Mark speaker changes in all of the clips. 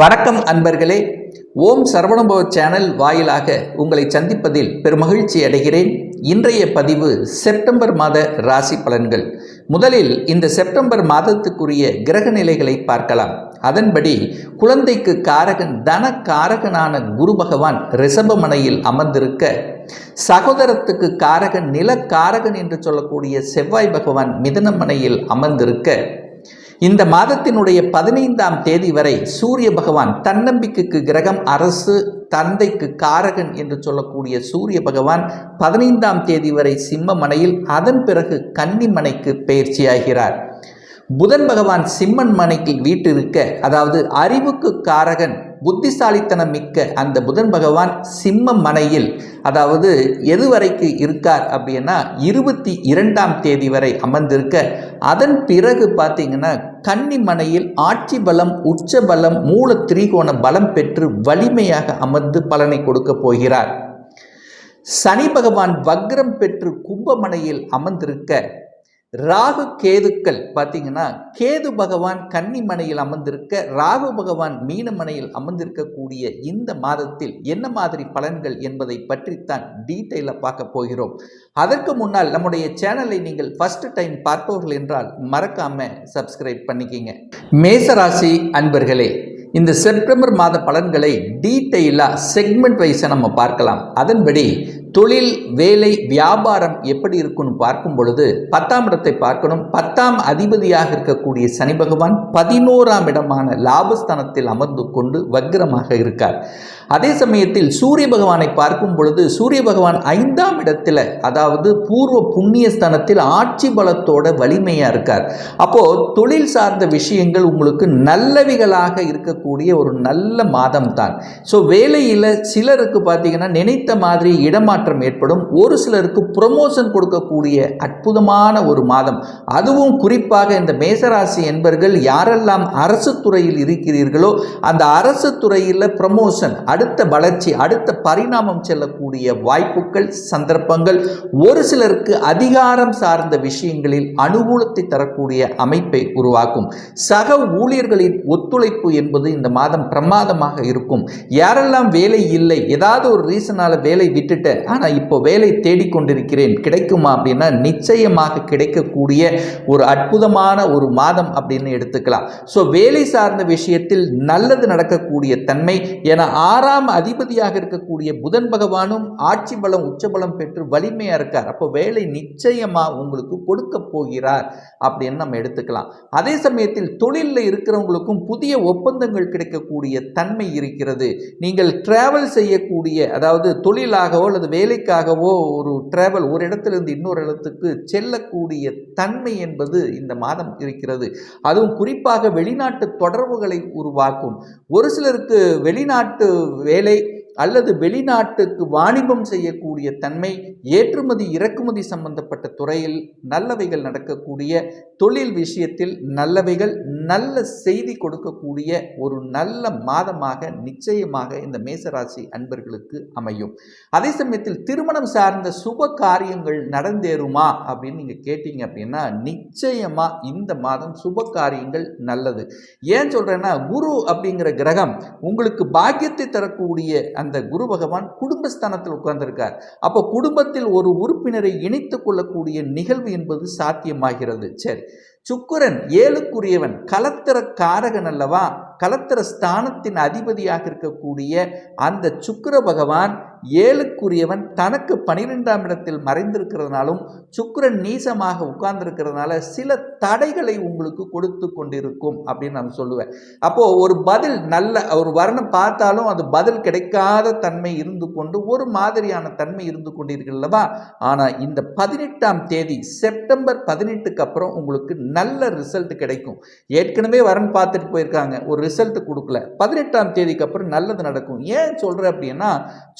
Speaker 1: வணக்கம் அன்பர்களே. ஓம் சரவணபவ சேனல் வாயிலாக உங்களை சந்திப்பதில் பெருமகிழ்ச்சி அடைகிறேன். இன்றைய பதிவு செப்டம்பர் மாத ராசி பலன்கள். முதலில் இந்த செப்டம்பர் மாதத்துக்குரிய கிரக நிலைகளை பார்க்கலாம். அதன்படி குழந்தைக்கு காரகன் தன காரகனான குரு பகவான் ரிஷபமனையில் அமர்ந்திருக்க சகோதரத்துக்கு காரகன் நிலக்காரகன் என்று சொல்லக்கூடிய செவ்வாய் பகவான் மிதனமனையில் அமர்ந்திருக்க இந்த மாதத்தினுடைய பதினைந்தாம் தேதி வரை சூரிய பகவான் தன்னம்பிக்கைக்கு கிரகம் அரசு தந்தைக்கு காரகன் என்று சொல்லக்கூடிய சூரிய பகவான் பதினைந்தாம் தேதி வரை சிம்மமனையில் அதன் பிறகு கன்னிமனைக்கு பயிற்சியாகிறார். புதன் பகவான் சிம்மன் மனைக்கு வீட்டிருக்க அதாவது அறிவுக்கு காரகன் புத்திசாலித்தனம் மிக்க அந்த புதன் பகவான் சிம்ம மனையில் அதாவது எதுவரைக்கு இருக்கார் அப்படின்னா இருபத்தி இரண்டாம் தேதி வரை அமர்ந்திருக்க அதன் பிறகு பார்த்தீங்கன்னா கன்னி மனையில் ஆட்சி பலம் உச்ச பலம் மூல திரிகோண பலம் பெற்று வலிமையாக அமர்ந்து பலனை கொடுக்க போகிறார். சனி பகவான் வக்ரம் பெற்று கும்பமனையில் அமர்ந்திருக்க ராகு கேதுக்கள் பார்த்தீங்கன்னா கேது பகவான் கன்னிமனையில் அமர்ந்திருக்க ராகு பகவான் மீனமனையில் அமர்ந்திருக்கக்கூடிய இந்த மாதத்தில் என்ன மாதிரி பலன்கள் என்பதை பற்றித்தான் டீட்டெயிலாக பார்க்க போகிறோம். அதற்கு முன்னால் நம்முடைய சேனலை நீங்கள் ஃபர்ஸ்ட் டைம் பார்ப்பவர்கள் என்றால் மறக்காம சப்ஸ்கிரைப் பண்ணிக்கிங்க. மேசராசி அன்பர்களே இந்த செப்டம்பர் மாத பலன்களை டீட்டெயிலாக செக்மெண்ட் வைஸாக நம்ம பார்க்கலாம். அதன்படி தொழில் வேலை வியாபாரம் எப்படி இருக்குன்னு பார்க்கும் பொழுது பத்தாம் இடத்தை பார்க்கணும். பத்தாம் அதிபதியாக இருக்கக்கூடிய சனி பகவான் பதினோராம் இடமான லாபஸ்தானத்தில் அமர்ந்து கொண்டு வக்ரமாக இருக்கார். அதே சமயத்தில் சூரிய பகவானை பார்க்கும் பொழுது சூரிய பகவான் ஐந்தாம் இடத்தில் அதாவது பூர்வ புண்ணிய ஸ்தானத்தில் ஆட்சி பலத்தோட வலிமையாக இருக்கார். அப்போது தொழில் சார்ந்த விஷயங்கள் உங்களுக்கு நல்லவிகளாக இருக்கக்கூடிய ஒரு நல்ல மாதம் தான் ஸோ வேலையில் சிலருக்கு பார்த்தீங்கன்னா நினைத்த மாதிரி இடமாற்றம் ஏற்படும். ஒரு சிலருக்கு ப்ரொமோஷன் கொடுக்கக்கூடிய அற்புதமான ஒரு மாதம். அதுவும் குறிப்பாக இந்த மேசராசி என்பர்கள் யாரெல்லாம் அரசு துறையில் இருக்கிறீர்களோ அந்த அரசு துறையில் ப்ரமோஷன் அடுத்த வளர்ச்சி அடுத்த பரிணாமம் செல்லக்கூடிய வாய்ப்புகள் சந்தர்ப்பங்கள் ஒரு சிலருக்கு அதிகாரம் சார்ந்த விஷயங்களில் அனுகூலத்தை தரக்கூடிய அமைப்பை உருவாக்கும். சக ஊழியர்களின் ஒத்துழைப்பு என்பது இந்த மாதம் பிரமாதமாக இருக்கும். யாரெல்லாம் வேலை இல்லை ஏதாவது ஒரு ரீசனால் வேலை விட்டுட்டேன் ஆனால் இப்போ வேலை தேடிக்கொண்டிருக்கிறேன் கிடைக்குமா அப்படின்னா நிச்சயமாக கிடைக்கக்கூடிய ஒரு அற்புதமான ஒரு மாதம் அப்படின்னு எடுத்துக்கலாம். ஸோ வேலை சார்ந்த விஷயத்தில் நல்லது நடக்கக்கூடிய தன்மை என ஆறாம் அதிபதியாக இருக்கக்கூடிய புதன் பகவானும் ஆட்சி பலம் உச்சபலம் பெற்று வலிமையாக இருக்கார். அப்போ வேலை நிச்சயமாக உங்களுக்கு கொடுக்க போகிறார் அப்படின்னு நம்ம எடுத்துக்கலாம். அதே சமயத்தில் தொழிலில் இருக்கிறவங்களுக்கும் புதிய ஒப்பந்தங்கள் கிடைக்கக்கூடிய தன்மை இருக்கிறது. நீங்கள் டிராவல் செய்யக்கூடிய அதாவது தொழிலாகவோ அல்லது வேலைக்காகவோ ஒரு டிராவல் ஒரு இடத்திலிருந்து இன்னொரு இடத்துக்கு செல்லக்கூடிய தன்மை என்பது இந்த மாதம் இருக்கிறது. அதுவும் குறிப்பாக வெளிநாட்டு தொடர்புகளை உருவாக்கும். ஒரு சிலருக்கு வெளிநாட்டு வேலை அல்லது வெளிநாட்டுக்கு வாணிபம் செய்யக்கூடிய தன்மை ஏற்றுமதி இறக்குமதி சம்பந்தப்பட்ட துறையில் நல்லவைகள் நடக்கக்கூடிய தொழில் விஷயத்தில் நல்லவைகள் நல்ல செய்தி கொடுக்கக்கூடிய ஒரு நல்ல மாதமாக நிச்சயமாக இந்த மேசராசி அன்பர்களுக்கு அமையும். அதே சமயத்தில் திருமணம் சார்ந்த சுப காரியங்கள் நடந்தேறுமா அப்படின்னு நீங்கள் கேட்டீங்க அப்படின்னா நிச்சயமாக இந்த மாதம் சுப காரியங்கள் நல்லது. ஏன் சொல்கிறேன்னா குரு அப்படிங்கிற கிரகம் உங்களுக்கு பாக்கியத்தை தரக்கூடிய அந்த குரு பகவான் குடும்பஸ்தானத்தில் உட்கார்ந்திருக்கார். அப்போ குடும்பத்தில் ஒரு உறுப்பினரை இணைத்து கொள்ளக்கூடிய நிகழ்வு என்பது சாத்தியமாகிறது. சரி. சுக்குரன் ஏழுக்குரியவன் கலத்திர காரகன் அல்லவா? கலத்திர ஸ்தானத்தின் அதிபதியாக இருக்கக்கூடிய அந்த சுக்கர பகவான் ஏழுக்குரியவன் தனக்கு பனிரெண்டாம் இடத்தில் மறைந்திருக்கிறதுனாலும் சுக்கரன் நீசமாக உட்கார்ந்திருக்கிறதுனால சில தடைகளை உங்களுக்கு கொடுத்து கொண்டிருக்கும் அப்படின்னு நான் சொல்லுவேன். அப்போது ஒரு பதில் நல்ல ஒரு வர்ணம் பார்த்தாலும் அது பதில் கிடைக்காத தன்மை இருந்து கொண்டு ஒரு மாதிரியான தன்மை இருந்து கொண்டிருக்கிறல்லவா ஆனால் இந்த பதினெட்டாம் தேதி செப்டம்பர் பதினெட்டுக்கு அப்புறம் உங்களுக்கு நல்ல ரிசல்ட் கிடைக்கும். ஏற்கனவே வரன் பார்த்துட்டு போயிருக்காங்க. ஒரு ரிசல்ட் கொடுக்கல. பதினெட்டாம் தேதிக்கு அப்புறம் நல்லது நடக்கும். ஏன் சொல்கிறேன் அப்படின்னா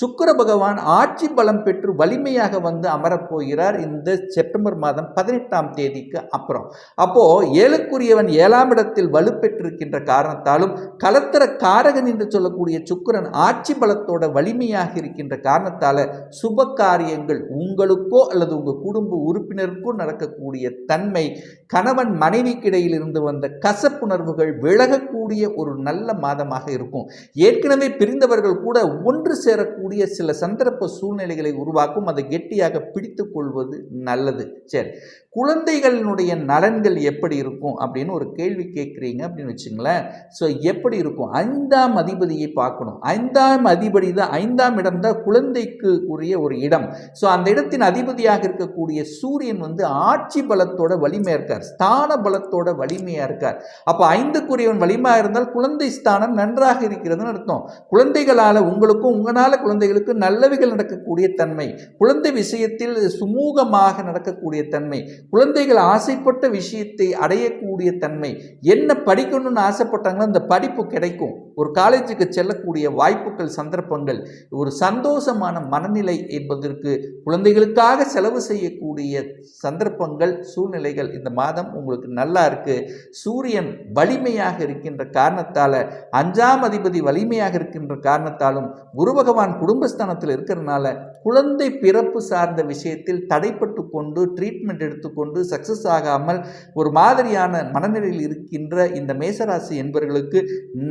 Speaker 1: சுக்கிர பகவான் ஆட்சி பலம் பெற்று வலிமையாக வந்து அமரப்போகிறார் இந்த செப்டம்பர் மாதம் பதினெட்டாம் தேதிக்கு அப்புறம். அப்போது ஏழுக்குரியவன் ஏழாம் இடத்தில் வலுப்பெற்றிருக்கின்ற காரணத்தாலும் கலத்தர காரகன் என்று சொல்லக்கூடிய சுக்கிரன் ஆட்சி பலத்தோட வலிமையாக இருக்கின்ற காரணத்தால் சுப காரியங்கள் உங்களுக்கோ அல்லது உங்கள் குடும்ப உறுப்பினருக்கோ நடக்கக்கூடிய தன்மை கணவன் மனைவிக்கிடையில் இருந்து வந்த கசப்புணர்வுகள் விலகக்கூடிய ஒரு நல்ல மாதமாக இருக்கும். ஏற்கனவே பிரிந்தவர்கள் கூட ஒன்று சேரக்கூடிய சில சந்தர்ப்ப சூழ்நிலைகளை உருவாக்கும் அதை கெட்டியாக பிடித்து கொள்வது நல்லது. சரி குழந்தைகளினுடைய நலன்கள் எப்படி இருக்கும் அப்படின்னு ஒரு கேள்வி கேட்குறீங்க அப்படின்னு வச்சுங்களேன். ஸோ எப்படி இருக்கும்? ஐந்தாம் அதிபதியை பார்க்கணும். ஐந்தாம் அதிபதி தான் ஐந்தாம் இடம் தான் குழந்தைக்கு உரிய ஒரு இடம். ஸோ அந்த இடத்தின் அதிபதியாக இருக்கக்கூடிய சூரியன் வந்து ஆட்சி பலத்தோட வலிமையாக இருக்கார். ஸ்தான பலத்தோட வலிமையாக இருக்கார். அப்போ ஐந்துக்குரியவன் வலிமையாக இருந்தால் குழந்தை ஸ்தானம் நன்றாக இருக்கிறதுன்னு அர்த்தம். குழந்தைகளால் உங்களுக்கும் உங்களால் குழந்தைகளுக்கு நல்லவைகள் நடக்கக்கூடிய தன்மை. குழந்தை விஷயத்தில் சுமூகமாக நடக்கக்கூடிய தன்மை. குழந்தைகள் ஆசைப்பட்ட விஷயத்தை அடையக்கூடிய தன்மை. என்ன படிக்கணும்னு ஆசைப்பட்டாங்களோ அந்த படிப்பு கிடைக்கும். ஒரு காலேஜுக்கு செல்லக்கூடிய வாய்ப்புகள் சந்தர்ப்பங்கள். ஒரு சந்தோஷமான மனநிலை என்பதற்கு குழந்தைகளுக்காக செலவு செய்யக்கூடிய சந்தர்ப்பங்கள் சூழ்நிலைகள் இந்த மாதம் உங்களுக்கு நல்லா இருக்கு. சூரியன் வலிமையாக இருக்கின்ற காரணம் காரணத்தால் அஞ்சாம் அதிபதி வலிமையாக இருக்கின்ற காரணத்தாலும் குரு பகவான் குடும்பஸ்தானத்தில் இருக்கிறதுனால குழந்தை பிறப்பு சார்ந்த விஷயத்தில் தடைப்பட்டு கொண்டு ட்ரீட்மெண்ட் எடுத்துக்கொண்டு சக்ஸஸ் ஆகாமல் ஒரு மாதிரியான மனநிலையில் இருக்கின்ற இந்த மேசராசி என்பவர்களுக்கு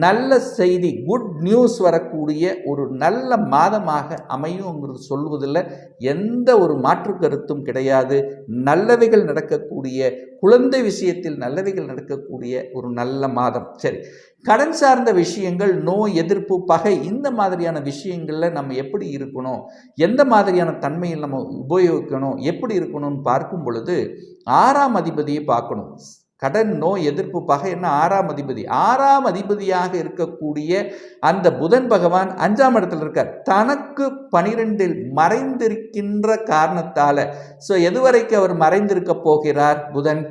Speaker 1: நல்ல செய்தி குட் நியூஸ் வரக்கூடிய ஒரு நல்ல மாதமாக அமையுங்கிறது சொல்வதில் எந்த ஒரு மாற்று கருத்தும் கிடையாது. நல்லவைகள் நடக்கக்கூடிய குழந்தை விஷயத்தில் நல்லவைகள் நடக்கக்கூடிய ஒரு நல்ல மாதம். சரி கடன் சார்ந்த விஷயங்கள் நோய் எதிர்ப்பு பகை இந்த மாதிரியான விஷயங்களில் நம்ம எப்படி இருக்கணும்? எந்த மாதிரியான தன்மையில் நம்ம உபயோகிக்கணும்? எப்படி இருக்கணும்னு பார்க்கும் பொழுது ஆறாம் அதிபதியை பார்க்கணும். கடன் நோய் எதிர்ப்பு பகை என்ன? ஆறாம் அதிபதி. ஆறாம் அதிபதியாக இருக்கக்கூடிய அந்த புதன் பகவான் அஞ்சாம் இடத்துல இருக்கார். தனக்கு பனிரெண்டில் மறைந்திருக்கின்ற காரணத்தால. ஸோ எதுவரைக்கும் அவர் மறைந்திருக்க போகிறார் புதன்?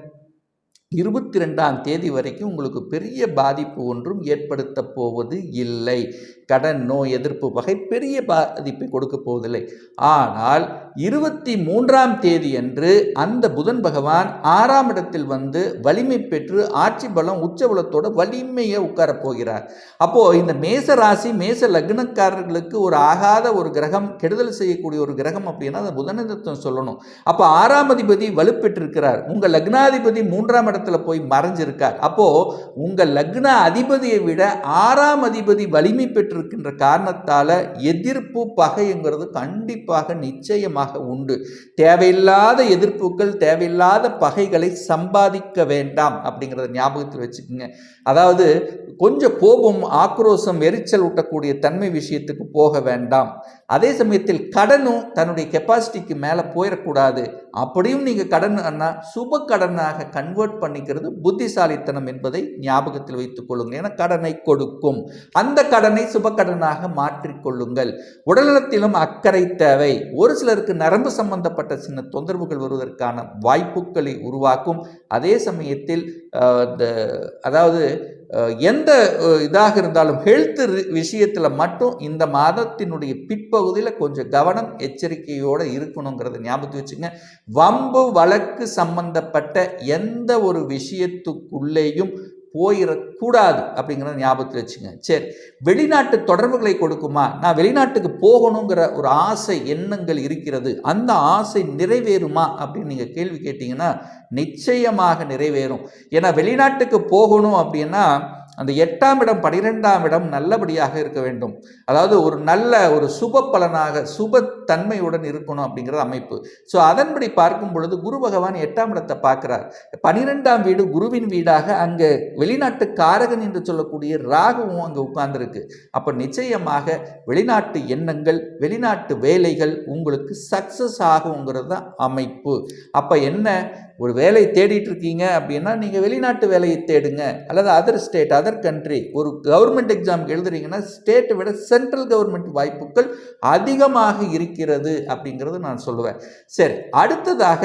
Speaker 1: இருபத்தி ரெண்டாம் தேதி வரைக்கும் உங்களுக்கு பெரிய பாதிப்பு ஒன்றும் ஏற்படுத்த போவது இல்லை. கடன் நோய் எதிர்ப்பு வகை பெரிய பாதிப்பை கொடுக்க போவதில்லை. ஆனால் இருபத்தி மூன்றாம் தேதி அன்று அந்த புதன் பகவான் ஆறாம் இடத்தில் வந்து வலிமை பெற்று ஆட்சி பலம் உச்சபலத்தோட வலிமையை உட்காரப் போகிறார். அப்போ இந்த மேச ராசி மேச லக்னக்காரர்களுக்கு ஒரு ஆகாத ஒரு கிரகம் கெடுதல் செய்யக்கூடிய ஒரு கிரகம் அப்படின்னா அந்த புதனத்தம் சொல்லணும். அப்போ ஆறாம் அதிபதி வலுப்பெற்றிருக்கிறார். உங்கள் லக்னாதிபதி மூன்றாம் இடத்துல போய் மறைஞ்சிருக்கார். அப்போ உங்கள் லக்ன அதிபதியை விட ஆறாம் அதிபதி வலிமை பெற்று பெற்றிருக்கின்ற காரணத்தால் எதிர்ப்பு பகைங்கிறது கண்டிப்பாக நிச்சயமாக உண்டு. தேவையில்லாத எதிர்ப்புகள் தேவையில்லாத பகைகளை சம்பாதிக்க வேண்டாம் அப்படிங்கிறத ஞாபகத்தில் வச்சுக்கோங்க. அதாவது கொஞ்சம் கோபம் ஆக்ரோஷம் எரிச்சல் ஊட்டக்கூடிய தன்மை விஷயத்துக்கு போக வேண்டாம். அதே சமயத்தில் கடனும் தன்னுடைய கெப்பாசிட்டிக்கு மேலே போயிடக்கூடாது. அப்படியும் நீங்கள் கடன் அண்ணா சுப கடனாக கன்வெர்ட் பண்ணிக்கிறது புத்திசாலித்தனம் என்பதை ஞாபகத்தில் வைத்துக் கொள்ளுங்கள். ஏன்னா கடனை கொடுக்கும். அந்த கடனை சுப மாற்றிக்கொள்ளுங்கள். உடல்நலத்திலும் அக்கறை தேவை. ஒரு சிலருக்கு நரம்பு சம்பந்தப்பட்ட சின்ன தொந்தரவுகள் வருவதற்கான வாய்ப்புகளை உருவாக்கும். அதே சமயத்தில் அதாவது எந்த இதாக இருந்தாலும் ஹெல்த் விஷயத்தில் மட்டும் இந்த மாதத்தினுடைய பிற்பகுதியில் கொஞ்சம் கவனம் எச்சரிக்கையோடு இருக்கணுங்கிறத ஞாபகத்து வச்சுங்க வம்பு வழக்கு சம்பந்தப்பட்ட எந்த ஒரு விஷயத்துக்குள்ளேயும் போயிடக்கூடாது அப்படிங்கிறத ஞாபகத்தில் வச்சுங்க. சரி வெளிநாட்டு தொடர்புகளை கொடுக்குமா? நான் வெளிநாட்டுக்கு போகணுங்கிற ஒரு ஆசை எண்ணங்கள் இருக்கிறது. அந்த ஆசை நிறைவேறுமா அப்படின்னு நீங்கள் கேள்வி கேட்டிங்கன்னா நிச்சயமாக நிறைவேறும். ஏன்னா வெளிநாட்டுக்கு போகணும் அப்படின்னா அந்த எட்டாம் இடம் பனிரெண்டாம் இடம் நல்லபடியாக இருக்க வேண்டும். அதாவது ஒரு நல்ல ஒரு சுப பலனாக சுப தன்மையுடன் இருக்கணும் அப்படிங்கிற அமைப்பு. ஸோ அதன்படி பார்க்கும் பொழுது குரு பகவான் எட்டாம் இடத்தை பார்க்கிறார். பனிரெண்டாம் வீடு குருவின் வீடாக அங்கே வெளிநாட்டு காரகன் என்று சொல்லக்கூடிய ராகுவும் அங்கே உட்கார்ந்துருக்கு. அப்போ நிச்சயமாக வெளிநாட்டு எண்ணங்கள் வெளிநாட்டு வேலைகள் உங்களுக்கு சக்ஸஸ் ஆகுங்கிறது தான் அமைப்பு. அப்போ என்ன? ஒரு வேலை தேடிட்டு இருக்கீங்க அப்படின்னா நீங்கள் வெளிநாட்டு வேலையை தேடுங்க. அல்லது அதர் ஸ்டேட் அதர் கண்ட்ரி ஒரு கவர்மெண்ட் எக்ஸாம் எழுதுறீங்கன்னா ஸ்டேட்டை விட சென்ட்ரல் கவர்மெண்ட் வாய்ப்புகள் அதிகமாக இருக்கிறது அப்படிங்கிறது நான் சொல்லுவேன். சரி அடுத்ததாக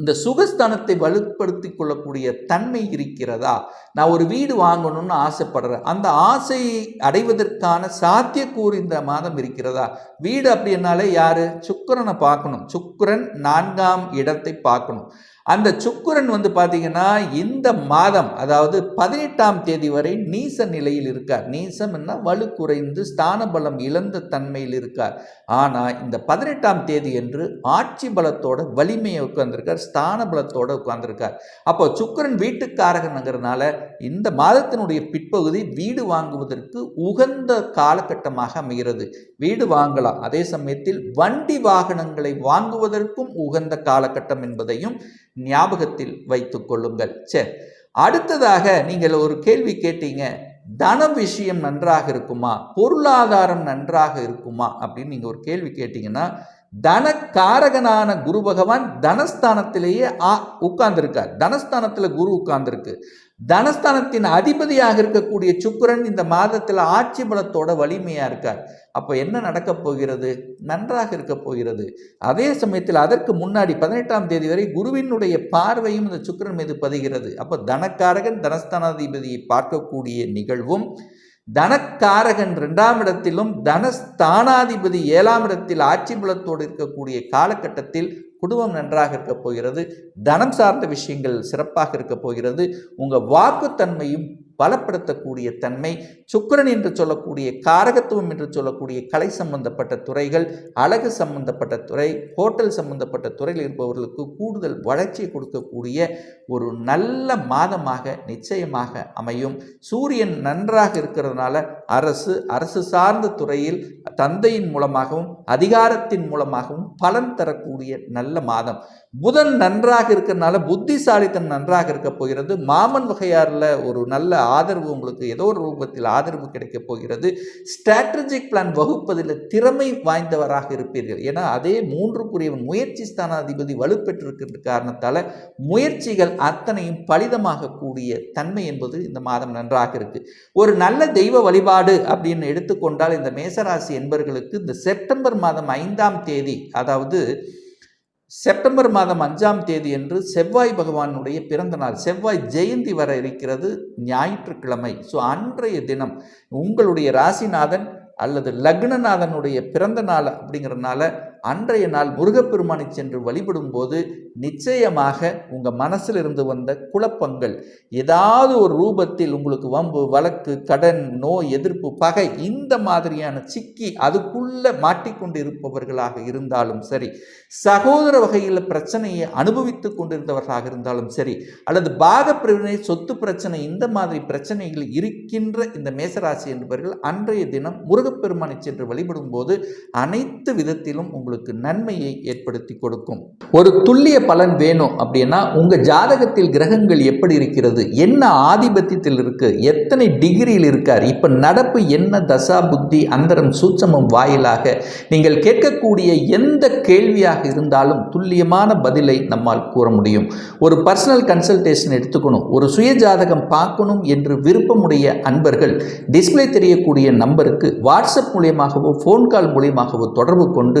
Speaker 1: இந்த சுகஸ்தானத்தை வலுப்படுத்தி கொள்ளக்கூடிய தன்மை இருக்கிறதா? நான் ஒரு வீடு வாங்கணும்னு ஆசைப்படுறேன். அந்த ஆசையை அடைவதற்கான சாத்தியக்கூறு இந்த மாதம் இருக்கிறதா? வீடு அப்படின்னாலே யாரு? சுக்கரனை பார்க்கணும். சுக்கரன் நான்காம் இடத்தை பார்க்கணும். அந்த சுக்குரன் வந்து பார்த்தீங்கன்னா இந்த மாதம் அதாவது பதினெட்டாம் தேதி வரை நீச நிலையில் இருக்கார். நீசம்னா வலு குறைந்து ஸ்தான பலம் இழந்த தன்மையில் இருக்கார். ஆனால் இந்த பதினெட்டாம் தேதி என்று ஆட்சி பலத்தோட வலிமையை உட்கார்ந்துருக்கார் ஸ்தான பலத்தோட உட்கார்ந்துருக்கார். அப்போ சுக்கரன் வீட்டுக்காரகனுங்கிறதுனால இந்த மாதத்தினுடைய பிற்பகுதி வீடு வாங்குவதற்கு உகந்த காலகட்டமாக அமைகிறது. வீடு வாங்கலாம். அதே சமயத்தில் வண்டி வாகனங்களை வாங்குவதற்கும் உகந்த காலகட்டம் என்பதையும் ஞாபகத்தில் வைத்து கொள்ளுங்கள். சரி அடுத்ததாக நீங்கள் ஒரு கேள்வி கேட்டீங்க தனம் விஷயம் நன்றாக இருக்குமா? பொருளாதாரம் நன்றாக இருக்குமா? அப்படின்னு நீங்கள் ஒரு கேள்வி கேட்டீங்கன்னா தனக்காரகனான குரு பகவான் தனஸ்தானத்திலேயே உட்கார்ந்துருக்கார். தனஸ்தானத்தில் குரு உட்கார்ந்துருக்கு. தனஸ்தானத்தின் அதிபதியாக இருக்கக்கூடிய சுக்கிரன் இந்த மாதத்தில் ஆட்சி பலத்தோட வலிமையாக இருக்கார். அப்போ என்ன நடக்கப் போகிறது? நன்றாக இருக்க போகிறது. அதே சமயத்தில் அதற்கு முன்னாடி பதினெட்டாம் தேதி வரை குருவினுடைய பார்வையும் இந்த சுக்கிரன் மீது பதிகிறது. அப்போ தனக்காரகன் தனஸ்தானாதிபதியை பார்க்கக்கூடிய நிகழ்வும் தனக்காரகன் ரெண்டாம் இடத்திலும் தனஸ்தானாதிபதி ஏழாம் இடத்தில் ஆட்சி பலத்தோடு இருக்கக்கூடிய காலகட்டத்தில் குடும்பம் நன்றாக இருக்க போகிறது தனம் சார்ந்த விஷயங்கள் சிறப்பாக இருக்க போகிறது உங்கள் வாக்குத்தன்மையும் பலப்படுத்தக்கூடிய தன்மை சுக்கரன் என்று சொல்லக்கூடிய காரகத்துவம் என்று சொல்லக்கூடிய கலை சம்பந்தப்பட்ட துறைகள் அழகு சம்பந்தப்பட்ட துறை ஹோட்டல் சம்பந்தப்பட்ட துறையில் இருப்பவர்களுக்கு கூடுதல் வளர்ச்சியை கொடுக்கக்கூடிய ஒரு நல்ல மாதமாக நிச்சயமாக அமையும். சூரியன் நன்றாக இருக்கிறதுனால அரசு அரசு சார்ந்த துறையில் தந்தையின் மூலமாகவும் அதிகாரத்தின் மூலமாகவும் பலன் தரக்கூடிய நல்ல மாதம். புதன் நன்றாக இருக்கிறதுனால புத்திசாலித்தன் நன்றாக இருக்க போகிறது. மாமன் வகையாரில் ஒரு நல்ல ஆதரவு உங்களுக்கு ஏதோ ஒரு ரூபத்தில் ஆதரவு கிடைக்கப் போகிறது. ஸ்ட்ராட்டஜிக் பிளான் வகுப்பதில் திறமை வாய்ந்தவராக இருப்பீர்கள். ஏன்னா அதே மூன்றுக்குரியவன் முயற்சி ஸ்தானாதிபதி வலுப்பெற்றிருக்கிற காரணத்தால் முயற்சிகள் அத்தனையும் பலிதமாகக்கூடிய தன்மை என்பது இந்த மாதம் நன்றாக இருக்கு. ஒரு நல்ல தெய்வ வழிபாடு அப்படின்னு எடுத்துக்கொண்டால் இந்த மேசராசி என்பர்களுக்கு இந்த செப்டம்பர் மாதம் ஐந்தாம் தேதி அதாவது செப்டம்பர் மாதம் அஞ்சாம் தேதி என்று செவ்வாய் பகவானுடைய பிறந்த நாள் செவ்வாய் ஜெயந்தி வர இருக்கிறது ஞாயிற்றுக்கிழமை. ஸோ அன்றைய தினம் உங்களுடைய ராசிநாதன் அல்லது லக்னநாதனுடைய பிறந்த நாள் அப்படிங்கிறனால அன்றைய நாள் முருகப்பெருமானை சென்று வழிபடும் போது நிச்சயமாக உங்கள் மனசில் இருந்து வந்த குழப்பங்கள் ஏதாவது ஒரு ரூபத்தில் உங்களுக்கு வம்பு வழக்கு கடன் நோய் எதிர்ப்பு பகை இந்த மாதிரியான சிக்கி அதுக்குள்ள மாட்டிக்கொண்டு இருப்பவர்களாக இருந்தாலும் சரி சகோதர வகையில் பிரச்சனையை அனுபவித்து கொண்டிருந்தவர்களாக இருந்தாலும் சரி அல்லது பாக பிரிவினை சொத்து பிரச்சனை இந்த மாதிரி பிரச்சனைகள் இருக்கின்ற இந்த மேசராசி என்பவர்கள் அன்றைய தினம் முருகப்பெருமானை சென்று வழிபடும் போது அனைத்து விதத்திலும் உங்களுக்கு உங்களுக்கு நன்மையை ஏற்படுத்தி கொடுக்கும். ஒரு துல்லிய பலன் வேணும் அப்படின்னா உங்கள் ஜாதகத்தில் கிரகங்கள் எப்படி இருக்கிறது? என்ன ஆதிபத்தியத்தில் இருக்கு? எத்தனை டிகிரியில் இருக்கார்? இப்போ நடப்பு என்ன தசா புத்தி அந்தரம் சூட்சமம் வாயிலாக நீங்கள் கேட்கக்கூடிய எந்த கேள்வியாக இருந்தாலும் துல்லியமான பதிலை நம்மால் கூற முடியும். ஒரு பர்சனல் கன்சல்டேஷன் எடுத்துக்கணும். ஒரு சுய ஜாதகம் பார்க்கணும் என்று விருப்பமுடைய அன்பர்கள் டிஸ்பிளே தெரியக்கூடிய நம்பருக்கு வாட்ஸ்அப் மூலியமாகவோ ஃபோன் கால் மூலியமாகவோ தொடர்பு கொண்டு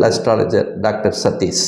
Speaker 1: அஸ்ட்ராலஜர் டாக்டர் சதீஷ்